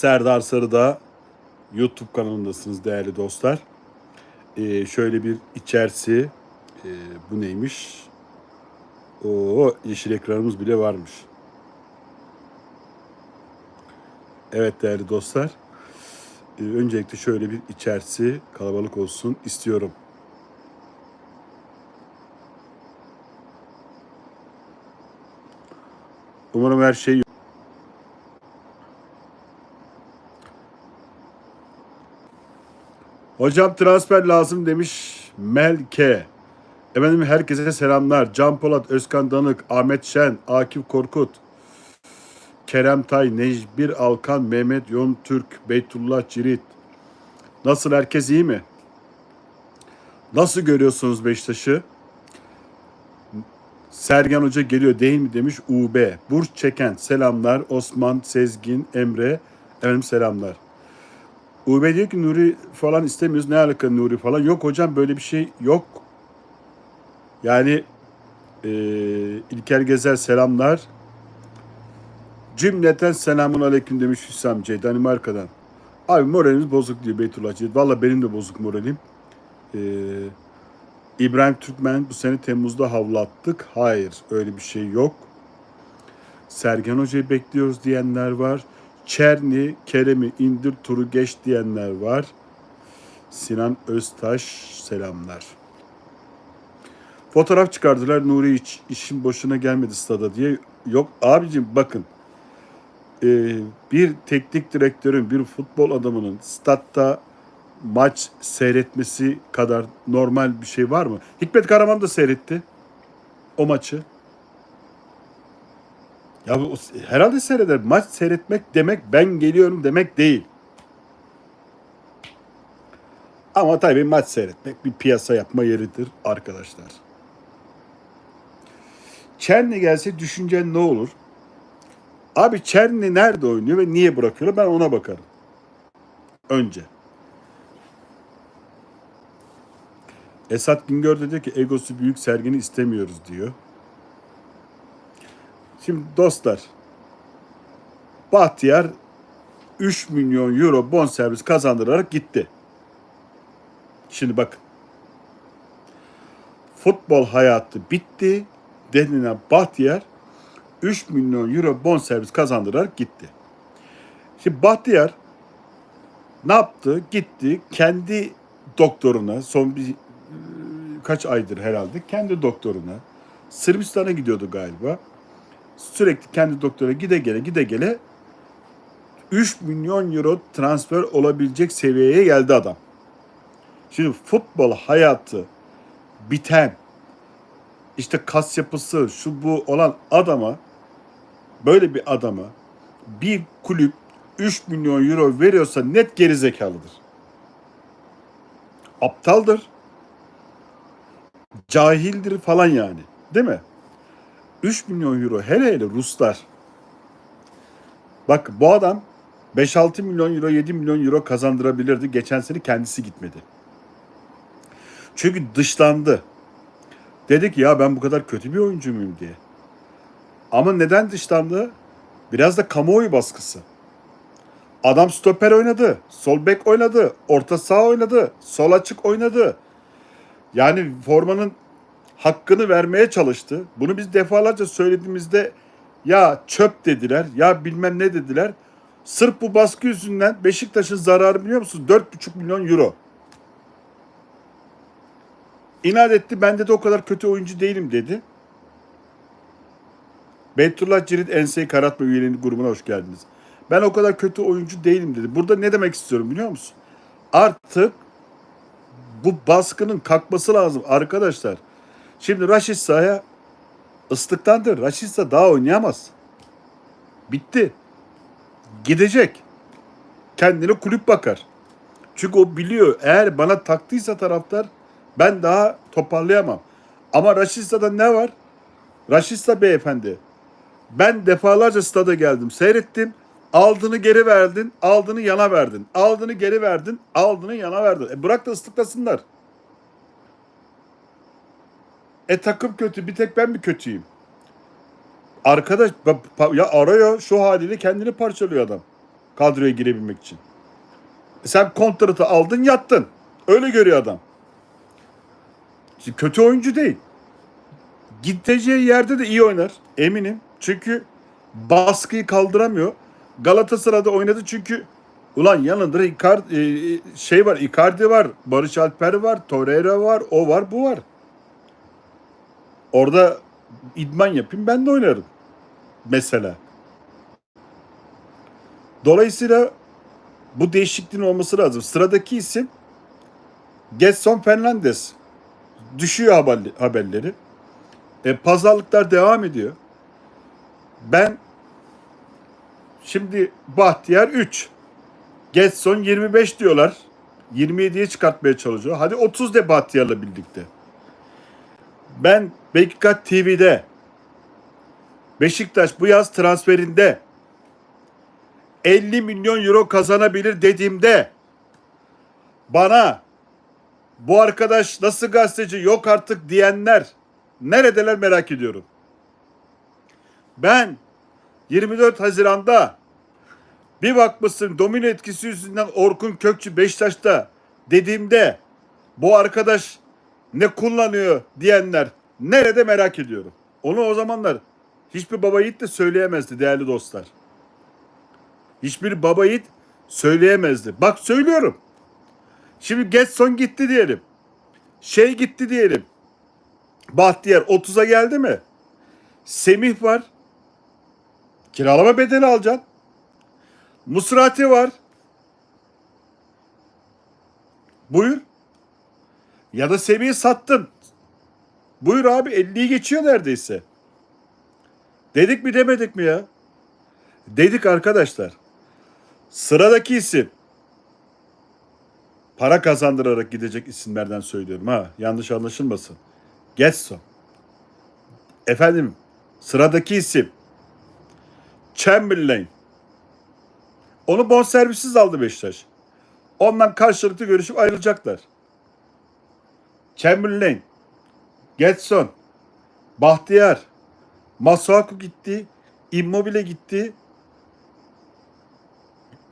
Serdar Sarı'da YouTube kanalındasınız değerli dostlar. Ee, şöyle bir içerisi e, bu neymiş? O yeşil ekranımız bile varmış. Evet değerli dostlar. Ee, öncelikle şöyle bir içerisi kalabalık olsun istiyorum. Umarım her şey Hocam transfer lazım demiş Melke. Efendim herkese selamlar. Can Polat, Özkan Danık, Ahmet Şen, Akif Korkut, Kerem Tay, Necbir Alkan, Mehmet Yon Türk, Beytullah Cirit. Nasıl herkes iyi mi? Nasıl görüyorsunuz Beşiktaş'ı? Sergen Hoca geliyor değil mi demiş UB. Burç Çeken selamlar. Osman, Sezgin, Emre. Efendim selamlar. UB diyor ki Nuri falan istemiyoruz. Ne alaka Nuri falan? Yok hocam böyle bir şey yok. Yani e, İlker Gezer selamlar. Cümleten selamun aleyküm demiş Hüsam C. Danimarka'dan. Abi moralimiz bozuk diyor Beytullah C. Valla benim de bozuk moralim. Ee, İbrahim Türkmen bu sene Temmuz'da havlattık. Hayır öyle bir şey yok. Sergen Hoca'yı bekliyoruz diyenler var. Çerni, Kerem'i indir turu geç diyenler var. Sinan Öztaş selamlar. Fotoğraf çıkardılar Nuri hiç işin boşuna gelmedi stada diye. Yok abicim bakın Ee, bir teknik direktörün, bir futbol adamının statta maç seyretmesi kadar normal bir şey var mı? Hikmet Karaman da seyretti o maçı. Ya bu, herhalde seyreder. Maç seyretmek demek ben geliyorum demek değil. Ama tabii maç seyretmek bir piyasa yapma yeridir arkadaşlar. Çerni gelse düşüncen ne olur? Abi Çerni nerede oynuyor ve niye bırakıyorlar? Ben ona bakarım. Önce. Esat Güngör de diyor ki egosu büyük sergini istemiyoruz diyor. Şimdi dostlar Bahtiyar 3 milyon euro bonservis kazandırarak gitti. Şimdi bakın. Futbol hayatı bitti denilen Bahtiyar 3 milyon euro bonservis kazandırarak gitti. Şimdi Bahtiyar ne yaptı? Gitti kendi doktoruna son bir e, kaç aydır herhalde kendi doktoruna Sırbistan'a gidiyordu galiba. Sürekli kendi doktora gide gele gide gele 3 milyon euro transfer olabilecek seviyeye geldi adam. Şimdi futbol hayatı biten işte kas yapısı şu bu olan adama böyle bir adama bir kulüp 3 milyon euro veriyorsa net gerizekalıdır. Aptaldır. Cahildir falan yani. Değil mi? 3 milyon euro hele hele Ruslar. Bak bu adam 5-6 milyon euro 7 milyon euro kazandırabilirdi. Geçen sene kendisi gitmedi. Çünkü dışlandı. Dedi ki ya ben bu kadar kötü bir oyuncu muyum diye. Ama neden dışlandı? Biraz da kamuoyu baskısı. Adam stoper oynadı, sol bek oynadı, orta saha oynadı, sol açık oynadı. Yani formanın hakkını vermeye çalıştı. Bunu biz defalarca söylediğimizde ya çöp dediler, ya bilmem ne dediler. Sırf bu baskı yüzünden Beşiktaş'ın zararı biliyor musunuz? 4,5 milyon euro. İnat etti. Ben de o kadar kötü oyuncu değilim dedi. Beytullah Cirit Enseyi Karatma üyeliğinin grubuna hoş geldiniz. Ben o kadar kötü oyuncu değilim dedi. Burada ne demek istiyorum biliyor musun? Artık bu baskının kalkması lazım arkadaşlar. Şimdi Raşit Saha'ya ıslıktandır. Raşit Saha daha oynayamaz. Bitti. Gidecek. Kendine kulüp bakar. Çünkü o biliyor eğer bana taktıysa taraftar ben daha toparlayamam. Ama Raşitsa'da ne var? Raşitsa beyefendi. Ben defalarca stada geldim, seyrettim. Aldığını geri verdin, aldığını yana verdin. Aldığını geri verdin, aldığını yana verdin. E bırak da ıslıklasınlar. E takım kötü, bir tek ben mi kötüyüm? Arkadaş ya arıyor şu haliyle kendini parçalıyor adam. kadroya girebilmek için. E sen kontratı aldın yattın. Öyle görüyor adam. Şimdi kötü oyuncu değil. Gideceği yerde de iyi oynar. Eminim. Çünkü baskıyı kaldıramıyor. Galatasaray'da oynadı çünkü ulan yanında Icardi, e, şey var Icardi var, Barış Alper var, Torreira var, o var, bu var. Orada idman yapayım ben de oynarım. Mesela. Dolayısıyla bu değişikliğin olması lazım. Sıradaki isim Getson Fernandes. Düşüyor haberli- haberleri. E, pazarlıklar devam ediyor. Ben şimdi Bahtiyar 3. Getson 25 diyorlar. 27'ye çıkartmaya çalışıyor. Hadi 30 de Bahtiyar'la birlikte. Ben Bekikat TV'de Beşiktaş bu yaz transferinde 50 milyon euro kazanabilir dediğimde bana bu arkadaş nasıl gazeteci yok artık diyenler neredeler merak ediyorum. Ben 24 Haziran'da bir bakmışsın domino etkisi yüzünden Orkun Kökçü Beşiktaş'ta dediğimde bu arkadaş ne kullanıyor diyenler nerede merak ediyorum. Onu o zamanlar hiçbir baba yiğit de söyleyemezdi değerli dostlar. Hiçbir baba yiğit söyleyemezdi. Bak söylüyorum. Şimdi Getson gitti diyelim. Şey gitti diyelim. Bahtiyar 30'a geldi mi? Semih var. Kiralama bedeli alacaksın. Musrati var. Buyur. Ya da Semih'i sattın. Buyur abi 50'yi geçiyor neredeyse. Dedik mi demedik mi ya? Dedik arkadaşlar. Sıradaki isim. Para kazandırarak gidecek isimlerden söylüyorum ha. Yanlış anlaşılmasın. Getson. Efendim sıradaki isim. Chamberlain. Onu bonservisiz aldı Beşiktaş. Ondan karşılıklı görüşüp ayrılacaklar. Chamberlain, Getson, Bahtiyar, Masuaku gitti, Immobile gitti.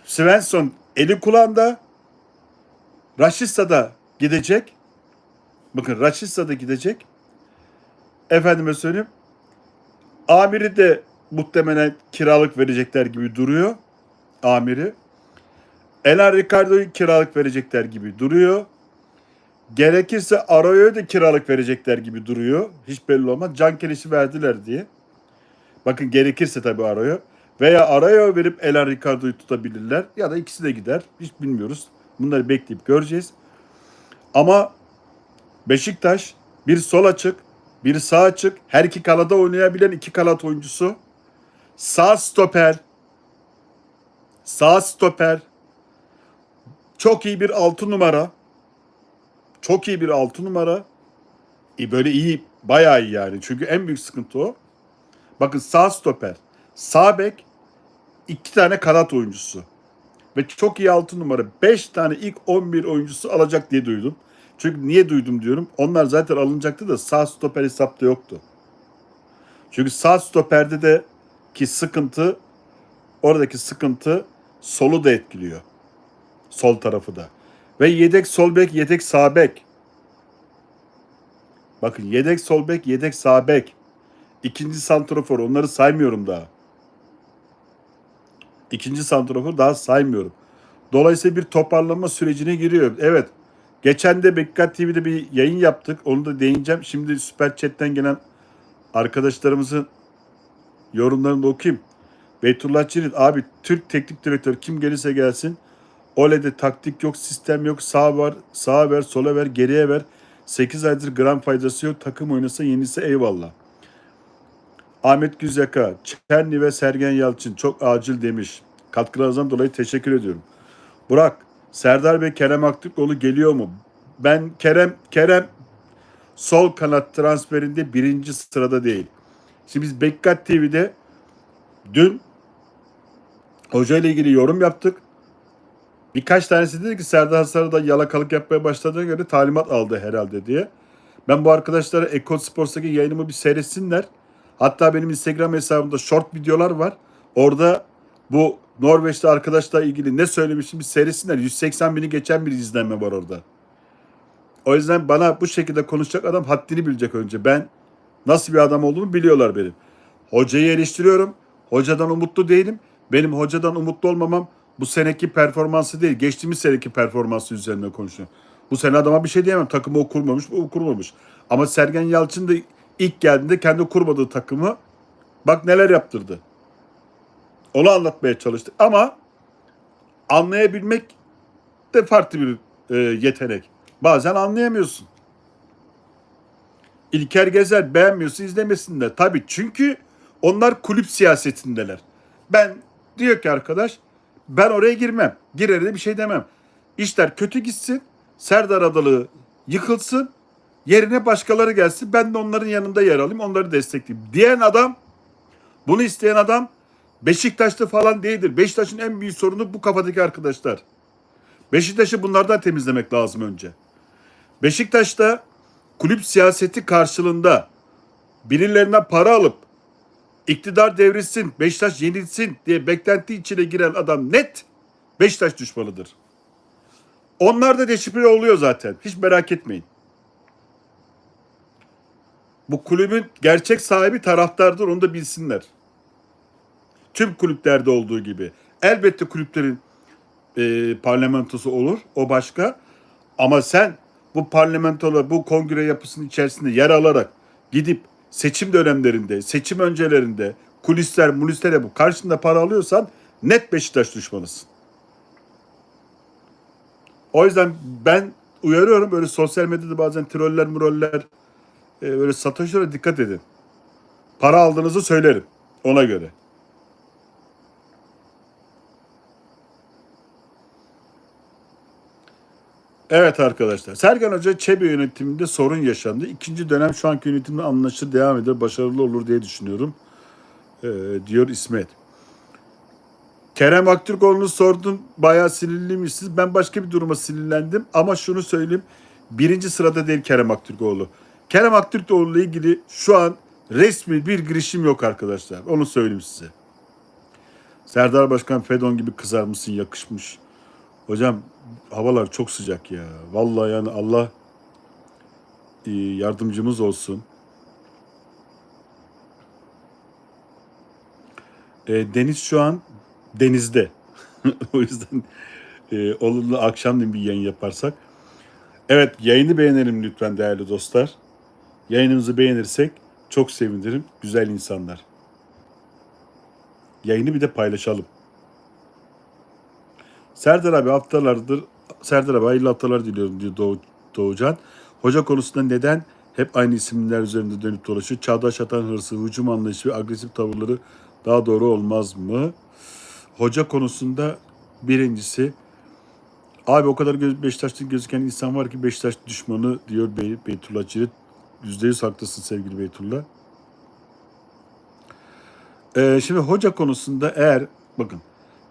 Svensson eli kulağında. Raşista da gidecek. Bakın Raşista da gidecek. Efendime söyleyeyim. Amiri de muhtemelen kiralık verecekler gibi duruyor. Amiri. Elan Ricardo'yu kiralık verecekler gibi duruyor. Gerekirse Arroyo'yu da kiralık verecekler gibi duruyor. Hiç belli olmaz. Can Keliş'i verdiler diye. Bakın gerekirse tabii Arroyo. Veya Arroyo verip Elan Ricardo'yu tutabilirler. Ya da ikisi de gider. Hiç bilmiyoruz. Bunları bekleyip göreceğiz. Ama Beşiktaş bir sol açık, bir sağ açık, her iki kalada oynayabilen iki kanat oyuncusu. Sağ stoper, sağ stoper, çok iyi bir altı numara. Çok iyi bir altı numara. E böyle iyi, bayağı iyi yani. Çünkü en büyük sıkıntı o. Bakın sağ stoper, sağ bek, iki tane kanat oyuncusu. Ve çok iyi altı numara. Beş tane ilk 11 oyuncusu alacak diye duydum. Çünkü niye duydum diyorum. Onlar zaten alınacaktı da sağ stoper hesapta yoktu. Çünkü sağ stoperde de ki sıkıntı oradaki sıkıntı solu da etkiliyor. Sol tarafı da. Ve yedek sol bek, yedek sağ bek. Bakın yedek sol bek, yedek sağ bek. İkinci santrofor onları saymıyorum daha. İkinci santrofor daha saymıyorum. Dolayısıyla bir toparlanma sürecine giriyor. Evet. Geçen de Bekkat TV'de bir yayın yaptık. Onu da değineceğim. Şimdi Süper Chat'ten gelen arkadaşlarımızın yorumlarını da okuyayım. Beytullah Çelik abi Türk teknik direktör kim gelirse gelsin Ole'de taktik yok, sistem yok. Sağ var, sağa ver, sola ver, geriye ver. 8 aydır gram faydası yok. Takım oynasa yenilse eyvallah. Ahmet Güzyaka, Çerni ve Sergen Yalçın çok acil demiş. Katkılarınızdan dolayı teşekkür ediyorum. Burak, Serdar Bey Kerem Aktürkoğlu geliyor mu? Ben Kerem Kerem sol kanat transferinde birinci sırada değil. Şimdi biz Bekkat TV'de dün hoca ile ilgili yorum yaptık. Birkaç tanesi dedi ki Serdar Sarı'da yalakalık yapmaya başladığına göre talimat aldı herhalde diye. Ben bu arkadaşlara Ekol Sports'taki yayınımı bir seyretsinler. Hatta benim Instagram hesabımda short videolar var. Orada Bu Norveçli arkadaşla ilgili ne söylemişim bir seyretsinler. 180 bini geçen bir izlenme var orada. O yüzden bana bu şekilde konuşacak adam haddini bilecek önce. Ben nasıl bir adam olduğumu biliyorlar benim. Hocayı eleştiriyorum. Hocadan umutlu değilim. Benim hocadan umutlu olmamam bu seneki performansı değil. Geçtiğimiz seneki performansı üzerine konuşuyorum. Bu sene adama bir şey diyemem. Takımı o kurmamış, o kurmamış. Ama Sergen Yalçın da ilk geldiğinde kendi kurmadığı takımı bak neler yaptırdı. Onu anlatmaya çalıştık. Ama anlayabilmek de farklı bir e, yetenek. Bazen anlayamıyorsun. İlker Gezer beğenmiyorsa izlemesinler. Tabii çünkü onlar kulüp siyasetindeler. Ben diyor ki arkadaş ben oraya girmem. Girer de bir şey demem. İşler kötü gitsin. Serdar Adalı yıkılsın. Yerine başkaları gelsin. Ben de onların yanında yer alayım. Onları destekleyeyim. Diyen adam bunu isteyen adam Beşiktaş'ta falan değildir. Beşiktaş'ın en büyük sorunu bu kafadaki arkadaşlar. Beşiktaş'ı bunlardan temizlemek lazım önce. Beşiktaş'ta kulüp siyaseti karşılığında birilerinden para alıp iktidar devrilsin, Beşiktaş yenilsin diye beklenti içine giren adam net Beşiktaş düşmanıdır. Onlar da deşifre oluyor zaten. Hiç merak etmeyin. Bu kulübün gerçek sahibi taraftardır onu da bilsinler. Tüm kulüplerde olduğu gibi. Elbette kulüplerin e, parlamentosu olur. O başka. Ama sen bu parlamentola, bu kongre yapısının içerisinde yer alarak gidip seçim dönemlerinde, seçim öncelerinde kulisler, mulisler yapıp karşında para alıyorsan net Beşiktaş düşmanısın. O yüzden ben uyarıyorum böyle sosyal medyada bazen troller muroller e, böyle satışlara dikkat edin. Para aldığınızı söylerim ona göre. Evet arkadaşlar. Sergen Hoca Çebi yönetiminde sorun yaşandı. İkinci dönem şu anki yönetimle anlaşır devam eder. Başarılı olur diye düşünüyorum. Ee, diyor İsmet. Kerem Aktürkoğlu'nu sordun. Bayağı sinirliymişsiniz. Ben başka bir duruma sinirlendim. Ama şunu söyleyeyim. Birinci sırada değil Kerem Aktürkoğlu. Kerem Aktürkoğlu ile ilgili şu an resmi bir girişim yok arkadaşlar. Onu söyleyeyim size. Serdar Başkan Fedon gibi kızarmışsın yakışmış. Hocam havalar çok sıcak ya. Vallahi yani Allah e, yardımcımız olsun. E, Deniz şu an denizde. o yüzden e, olur da akşam bir yayın yaparsak. Evet yayını beğenelim lütfen değerli dostlar. Yayınımızı beğenirsek çok sevinirim. Güzel insanlar. Yayını bir de paylaşalım. Serdar abi haftalardır Serdar abi hayırlı haftalar diliyorum diyor Doğu, Doğucan. Hoca konusunda neden hep aynı isimler üzerinde dönüp dolaşıyor? Çağdaş atan hırsı, hücum anlayışı ve agresif tavırları daha doğru olmaz mı? Hoca konusunda birincisi abi o kadar göz, Beşiktaş'ta gözüken insan var ki Beşiktaş düşmanı diyor Bey, Beytullah. Yüzde yüz haklısın sevgili Beytullah. Ee, şimdi hoca konusunda eğer bakın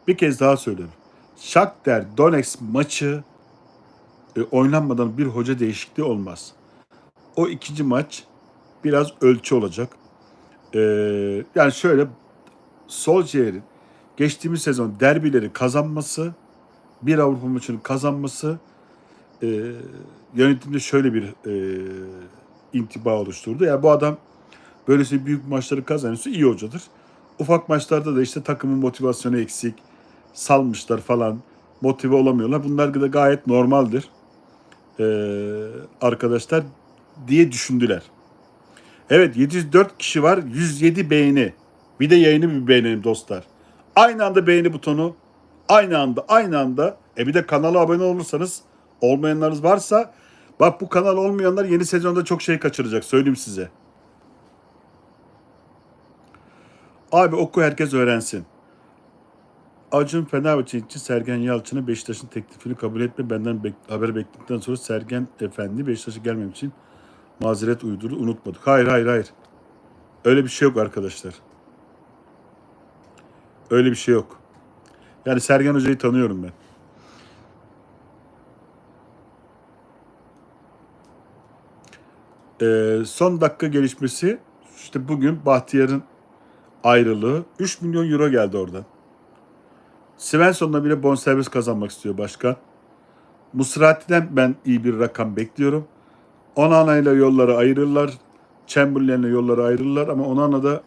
bir kez daha söylüyorum. Shakhtar Donetsk maçı e, oynanmadan bir hoca değişikliği olmaz. O ikinci maç biraz ölçü olacak. E, yani şöyle Solskjaer'in geçtiğimiz sezon derbileri kazanması, bir Avrupa maçını kazanması e, yönetimde şöyle bir e, intiba oluşturdu. Yani bu adam böylesi büyük maçları kazanıyorsa iyi hocadır. Ufak maçlarda da işte takımın motivasyonu eksik, salmışlar falan, motive olamıyorlar. Bunlar da gayet normaldir ee, arkadaşlar diye düşündüler. Evet 704 kişi var, 107 beğeni. Bir de yayını bir beğenelim dostlar. Aynı anda beğeni butonu, aynı anda, aynı anda. E bir de kanala abone olursanız, olmayanlarınız varsa, bak bu kanal olmayanlar yeni sezonda çok şey kaçıracak, söyleyeyim size. Abi oku herkes öğrensin. Acun Fenerbahçe için Sergen Yalçın'a Beşiktaş'ın teklifini kabul etme. Benden bek haber bekledikten sonra Sergen Efendi Beşiktaş'a gelmem için mazeret uydurdu. Unutmadık. Hayır hayır hayır. Öyle bir şey yok arkadaşlar. Öyle bir şey yok. Yani Sergen Hoca'yı tanıyorum ben. Ee, son dakika gelişmesi işte bugün Bahtiyar'ın ayrılığı 3 milyon euro geldi oradan. Svensson'la bile bonservis kazanmak istiyor başkan. Musrati'den ben iyi bir rakam bekliyorum. Onana ile yolları ayırırlar. Chamberlain'le yolları ayırırlar ama Onana da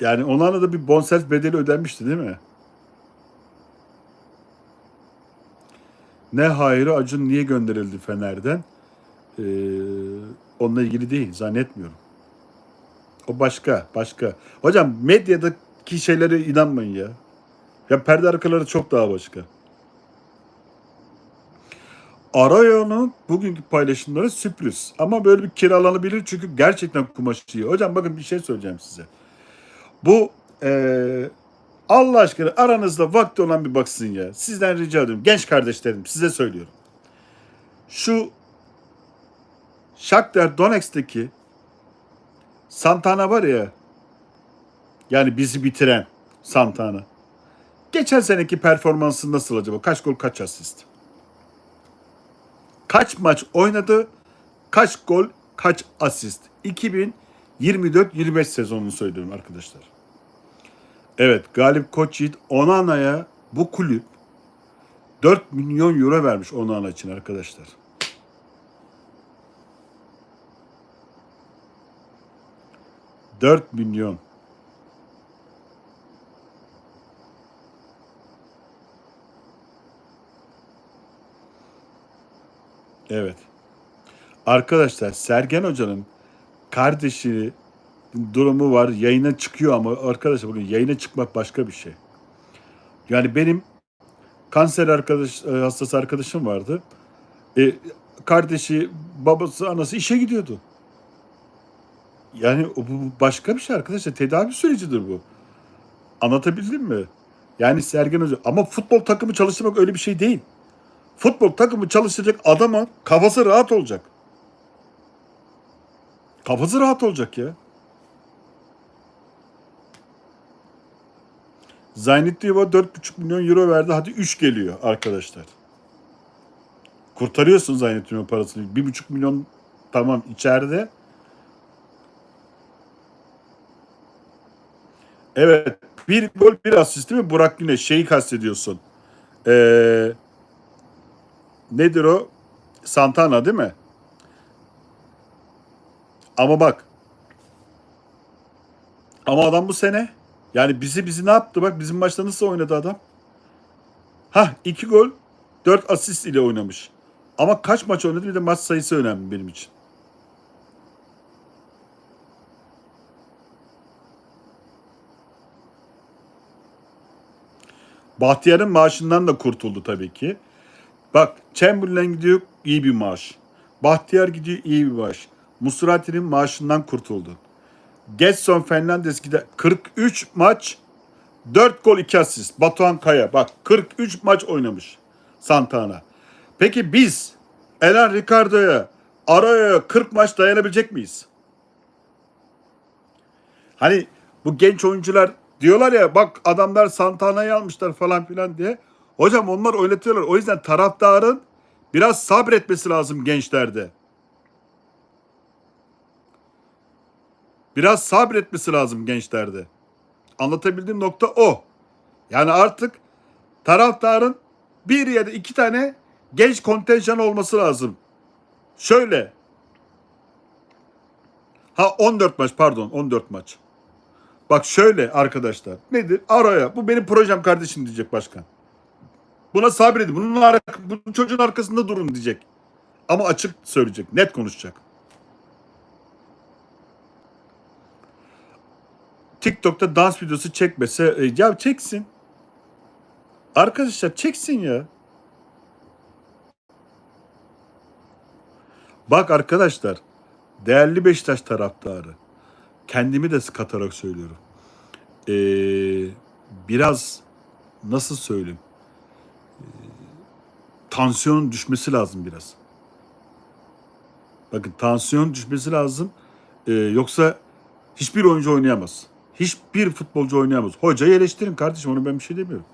yani Onana da bir bonservis bedeli ödenmişti değil mi? Ne hayrı Acun niye gönderildi Fener'den? Ee, onunla ilgili değil zannetmiyorum. O başka, başka. Hocam medyadaki şeylere inanmayın ya. Ya perde arkaları çok daha başka. Arayon'un bugünkü paylaşımları sürpriz. Ama böyle bir kiralanabilir çünkü gerçekten kumaş iyi. Hocam bakın bir şey söyleyeceğim size. Bu eee, Allah aşkına aranızda vakti olan bir baksın ya. Sizden rica ediyorum. Genç kardeşlerim size söylüyorum. Şu Shakhtar Donetsk'teki Santana var ya yani bizi bitiren Santana. Geçen seneki performansı nasıl acaba? Kaç gol kaç asist? Kaç maç oynadı? Kaç gol kaç asist? 2024-25 sezonunu söylüyorum arkadaşlar. Evet Galip Koçyiğit Onana'ya bu kulüp 4 milyon euro vermiş Onana için arkadaşlar. Dört milyon. Evet. Arkadaşlar Sergen Hoca'nın kardeşi durumu var. Yayına çıkıyor ama arkadaşlar bugün yayına çıkmak başka bir şey. Yani benim kanser arkadaş e, hastası arkadaşım vardı. E, kardeşi, babası, anası işe gidiyordu. Yani bu başka bir şey arkadaşlar. Tedavi sürecidir bu. Anlatabildim mi? Yani Sergen Hoca ama futbol takımı çalıştırmak öyle bir şey değil. Futbol takımı çalıştıracak adamın kafası rahat olacak. Kafası rahat olacak ya. Zaynettieva 4,5 milyon euro verdi. Hadi 3 geliyor arkadaşlar. Kurtarıyorsun Zaynettieva parasını. 1,5 milyon tamam içeride. Evet. Bir gol bir asist değil mi? Burak Güneş. Şeyi kastediyorsun. Ee, nedir o? Santana değil mi? Ama bak. Ama adam bu sene yani bizi bizi ne yaptı? Bak bizim maçta nasıl oynadı adam? Hah iki gol dört asist ile oynamış. Ama kaç maç oynadı bir de maç sayısı önemli benim için. Bahtiyar'ın maaşından da kurtuldu tabii ki. Bak Chamberlain gidiyor iyi bir maaş. Bahtiyar gidiyor iyi bir maaş. Musrati'nin maaşından kurtuldu. Getson Fernandes gider 43 maç 4 gol 2 asist. Batuhan Kaya bak 43 maç oynamış Santana. Peki biz Elan Ricardo'ya araya 40 maç dayanabilecek miyiz? Hani bu genç oyuncular diyorlar ya bak adamlar Santana'yı almışlar falan filan diye. Hocam onlar oynatıyorlar. O yüzden taraftarın biraz sabretmesi lazım gençlerde. Biraz sabretmesi lazım gençlerde. Anlatabildiğim nokta o. Yani artık taraftarın bir ya da iki tane genç kontenjan olması lazım. Şöyle. Ha 14 maç pardon 14 maç. Bak şöyle arkadaşlar. Nedir? Araya. Bu benim projem kardeşim diyecek başkan. Buna sabredin. Bunun, bunun çocuğun arkasında durun diyecek. Ama açık söyleyecek. Net konuşacak. TikTok'ta dans videosu çekmese e, ya çeksin. Arkadaşlar çeksin ya. Bak arkadaşlar değerli Beşiktaş taraftarı kendimi de katarak söylüyorum. Ee, biraz nasıl söyleyeyim? Tansiyonun düşmesi lazım biraz. Bakın tansiyon düşmesi lazım. Ee, yoksa hiçbir oyuncu oynayamaz. Hiçbir futbolcu oynayamaz. Hocayı eleştirin kardeşim onu ben bir şey demiyorum.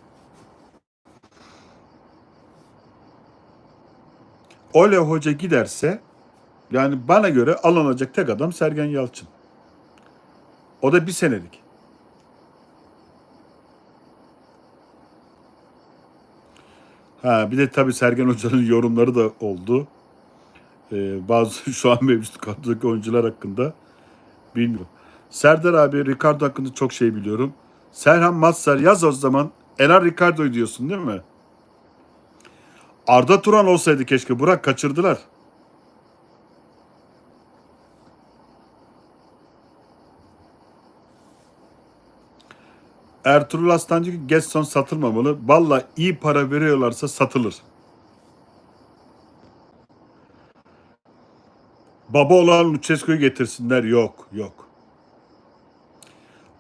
Ole Hoca giderse yani bana göre alınacak tek adam Sergen Yalçın. O da bir senelik. Ha bir de tabii Sergen Hoca'nın yorumları da oldu. Ee, bazı şu an mevcut kadrodaki oyuncular hakkında bilmiyorum. Serdar abi Ricardo hakkında çok şey biliyorum. Serhan Mazhar yaz o zaman. Enar Ricardo'yu diyorsun değil mi? Arda Turan olsaydı keşke. Burak kaçırdılar. Ertuğrul Aslancı Gesson satılmamalı. Valla iyi para veriyorlarsa satılır. Baba olan Lucescu'yu getirsinler. Yok, yok.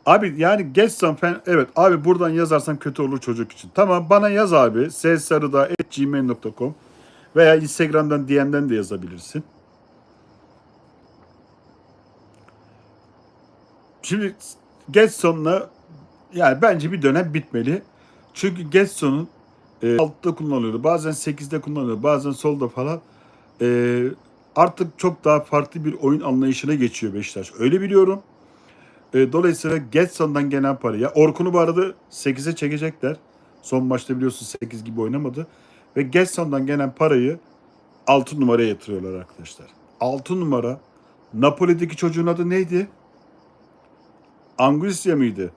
Abi yani Gesson fen evet abi buradan yazarsan kötü olur çocuk için. Tamam bana yaz abi. ssarıda.gmail.com veya Instagram'dan DM'den de yazabilirsin. Şimdi Getson'la yani bence bir dönem bitmeli. Çünkü Getson'un e, altta kullanılıyordu. Bazen 8'de kullanılıyor. Bazen solda falan. E, artık çok daha farklı bir oyun anlayışına geçiyor Beşiktaş. Öyle biliyorum. E, dolayısıyla Getson'dan gelen parayı. Orkun'u bu arada 8'e çekecekler. Son maçta biliyorsun 8 gibi oynamadı. Ve Getson'dan gelen parayı 6 numaraya yatırıyorlar arkadaşlar. 6 numara Napoli'deki çocuğun adı neydi? Angustia mıydı?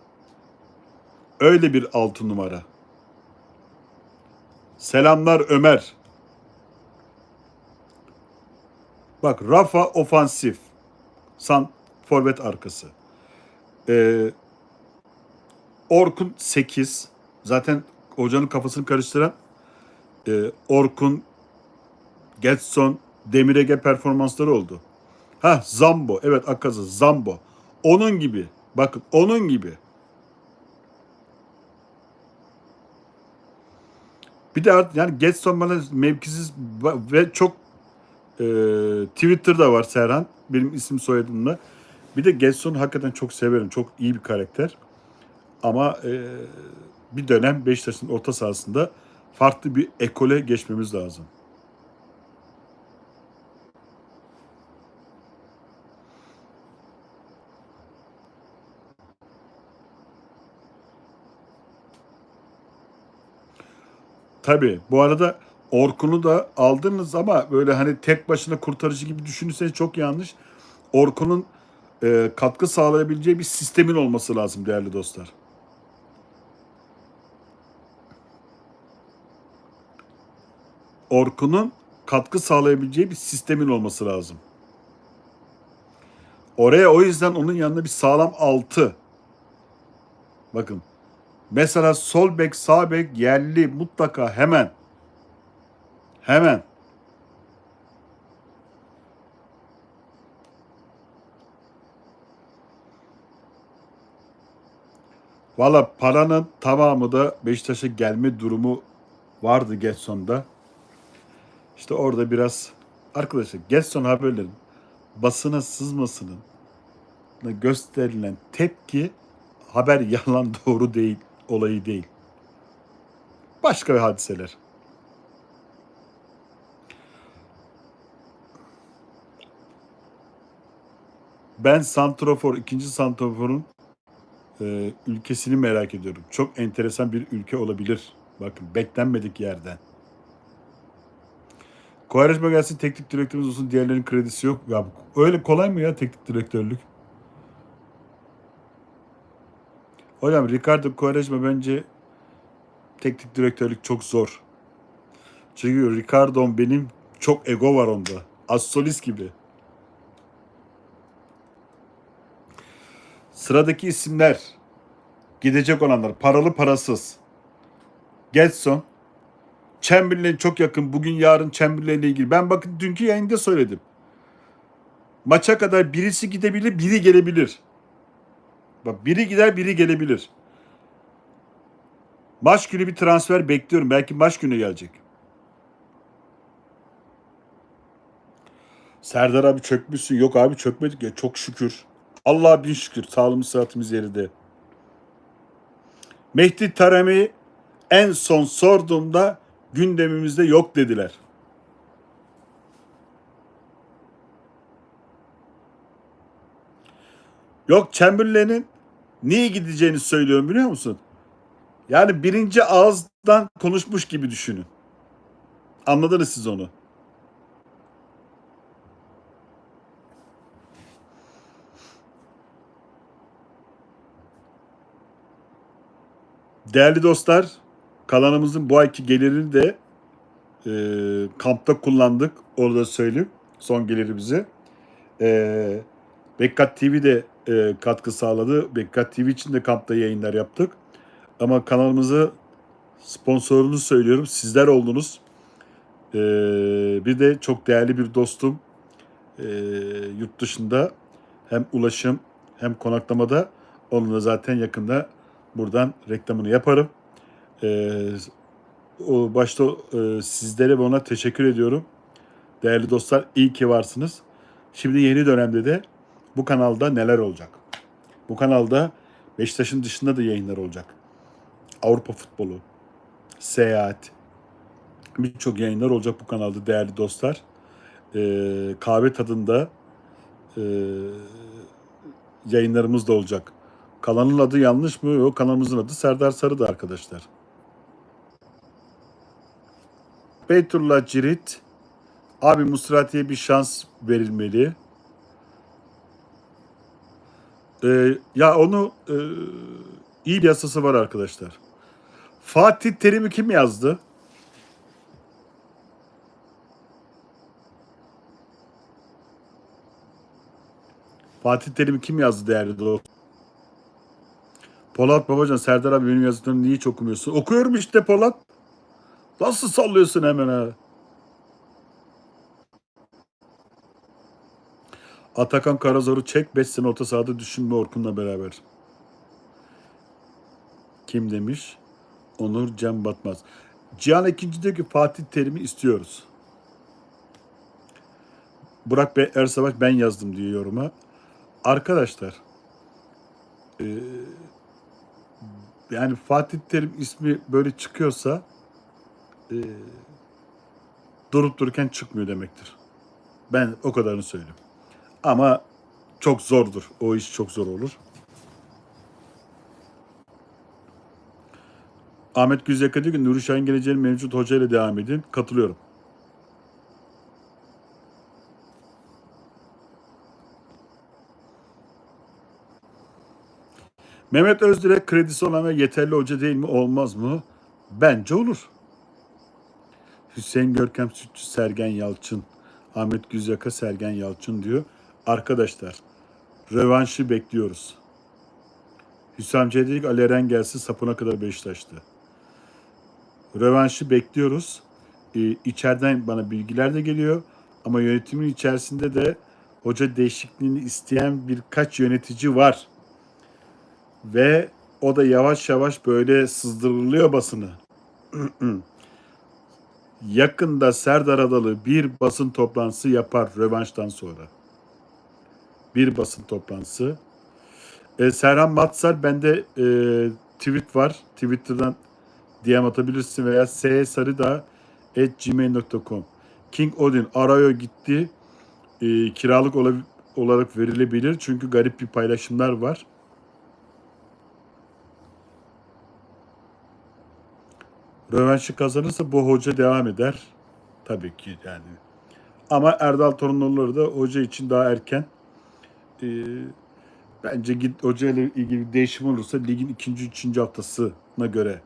Öyle bir 6 numara. Selamlar Ömer. Bak Rafa ofansif. San forvet arkası. Ee, Orkun 8. Zaten hocanın kafasını karıştıran e, Orkun, Getson, Demirege performansları oldu. Ha Zambo. Evet Akazı Zambo. Onun gibi. Bakın onun gibi. Bir de artık yani Getson bana mevkisiz ve çok e, Twitter'da var Serhan. Benim isim soyadımla. Bir de Getson'u hakikaten çok severim. Çok iyi bir karakter. Ama e, bir dönem Beşiktaş'ın orta sahasında farklı bir ekole geçmemiz lazım. Tabii. Bu arada Orkun'u da aldınız ama böyle hani tek başına kurtarıcı gibi düşünürseniz çok yanlış. Orkun'un e, katkı sağlayabileceği bir sistemin olması lazım değerli dostlar. Orkun'un katkı sağlayabileceği bir sistemin olması lazım. Oraya o yüzden onun yanında bir sağlam altı. Bakın. Mesela sol bek, sağ bek yerli mutlaka hemen. Hemen. Valla paranın tamamı da Beşiktaş'a gelme durumu vardı Getson'da. İşte orada biraz arkadaşlar Getson haberlerin basına sızmasının gösterilen tepki haber yalan doğru değil olayı değil. Başka hadiseler. Ben Santrofor, ikinci Santrofor'un e, ülkesini merak ediyorum. Çok enteresan bir ülke olabilir. Bakın beklenmedik yerden. Kovarejma gelsin teknik direktörümüz olsun diğerlerinin kredisi yok. Ya öyle kolay mı ya teknik direktörlük? Hocam Ricardo Quaresma bence teknik direktörlük çok zor. Çünkü Ricardo benim çok ego var onda. Assolis gibi. Sıradaki isimler gidecek olanlar paralı parasız. Getson, Chamberlain çok yakın. Bugün yarın Chamberlain ile ilgili. Ben bakın dünkü yayında söyledim. Maça kadar birisi gidebilir, biri gelebilir. Bak biri gider, biri gelebilir. Maç günü bir transfer bekliyorum. Belki maç günü gelecek. Serdar abi çökmüşsün. Yok abi çökmedik ya. Çok şükür. Allah'a bin şükür. Sağlığımız sıhhatimiz yerinde. Mehdi Taremi'yi en son sorduğumda gündemimizde yok dediler. Yok Chamberlain'in niye gideceğini söylüyorum biliyor musun? Yani birinci ağızdan konuşmuş gibi düşünün. Anladınız siz onu. Değerli dostlar, kanalımızın bu ayki gelirini de e, kampta kullandık. Orada söyleyeyim. Son gelirimizi. E, Bekkat TV de e, katkı sağladı. Bekkat TV için de kampta yayınlar yaptık. Ama kanalımızı sponsorunu söylüyorum. Sizler oldunuz. E, bir de çok değerli bir dostum e, yurt dışında hem ulaşım hem konaklamada onunla zaten yakında buradan reklamını yaparım. E, o başta e, sizlere ve ona teşekkür ediyorum. Değerli dostlar iyi ki varsınız. Şimdi yeni dönemde de bu kanalda neler olacak? Bu kanalda Beşiktaş'ın dışında da yayınlar olacak. Avrupa futbolu, seyahat, birçok yayınlar olacak bu kanalda değerli dostlar. Ee, kahve tadında e, yayınlarımız da olacak. Kanalın adı yanlış mı? Yok kanalımızın adı Serdar Sarı'da arkadaşlar. Beytullah Cirit abi Musrati'ye bir şans verilmeli. Ee, ya onu e, iyi bir yasası var arkadaşlar. Fatih Terim'i kim yazdı? Fatih Terim'i kim yazdı değerli dostum? Polat Babacan, Serdar abi benim yazdıklarımı niye hiç okumuyorsun? Okuyorum işte Polat. Nasıl sallıyorsun hemen ha? Atakan Karazor'u çek 5 sene orta sahada düşünme Orkun'la beraber. Kim demiş? Onur Cem Batmaz. Cihan ikinci diyor ki Fatih Terim'i istiyoruz. Burak Bey Ersavaş ben yazdım diyor yoruma. Arkadaşlar eee, yani Fatih Terim ismi böyle çıkıyorsa eee, durup dururken çıkmıyor demektir. Ben o kadarını söyleyeyim. Ama çok zordur. O iş çok zor olur. Ahmet Güzyaka diyor ki Nuri Şahin geleceğin mevcut hocayla devam edin. Katılıyorum. Mehmet Özdilek kredisi olan ve yeterli hoca değil mi? Olmaz mı? Bence olur. Hüseyin Görkem Sütçü, Sergen Yalçın, Ahmet Güzyaka, Sergen Yalçın diyor. Arkadaşlar, rövanşı bekliyoruz. Hüsam C. dedik Ali Eren gelsin sapına kadar Beşiktaş'tı. Rövanşı bekliyoruz. Ee, içeriden bana bilgiler de geliyor. Ama yönetimin içerisinde de hoca değişikliğini isteyen birkaç yönetici var. Ve o da yavaş yavaş böyle sızdırılıyor basını. Yakında Serdar Adalı bir basın toplantısı yapar rövanştan sonra. Bir basın toplantısı. E, Serhan Matsar bende e, tweet var. Twitter'dan DM atabilirsin veya sarıda at gmail.com King Odin arıyor gitti. E, kiralık ola- olarak verilebilir. Çünkü garip bir paylaşımlar var. Rövanşı kazanırsa bu hoca devam eder. Tabii ki yani. Ama Erdal Torunoğulları da hoca için daha erken. Ee, bence git hoca ile ilgili değişim olursa ligin ikinci, üçüncü haftasına göre.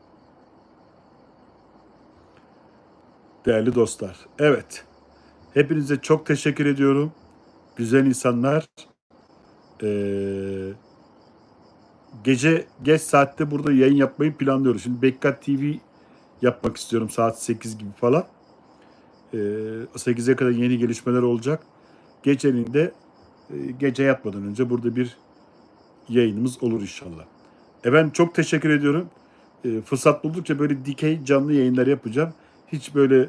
Değerli dostlar. Evet. Hepinize çok teşekkür ediyorum. Güzel insanlar. Ee, gece geç saatte burada yayın yapmayı planlıyoruz. Şimdi Bekkat TV yapmak istiyorum saat 8 gibi falan. Ee, 8'e kadar yeni gelişmeler olacak. Geceliğin de e, gece yatmadan önce burada bir yayınımız olur inşallah. E ben çok teşekkür ediyorum. E, fırsat buldukça böyle dikey canlı yayınlar yapacağım. Hiç böyle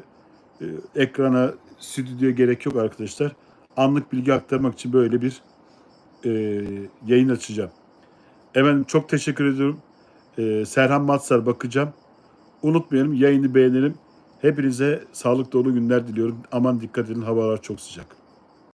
e, ekrana, stüdyoya gerek yok arkadaşlar. Anlık bilgi aktarmak için böyle bir e, yayın açacağım. Efendim çok teşekkür ediyorum. E, Serhan Matsar bakacağım. Unutmayalım yayını beğenelim. Hepinize sağlık dolu günler diliyorum. Aman dikkat edin havalar çok sıcak.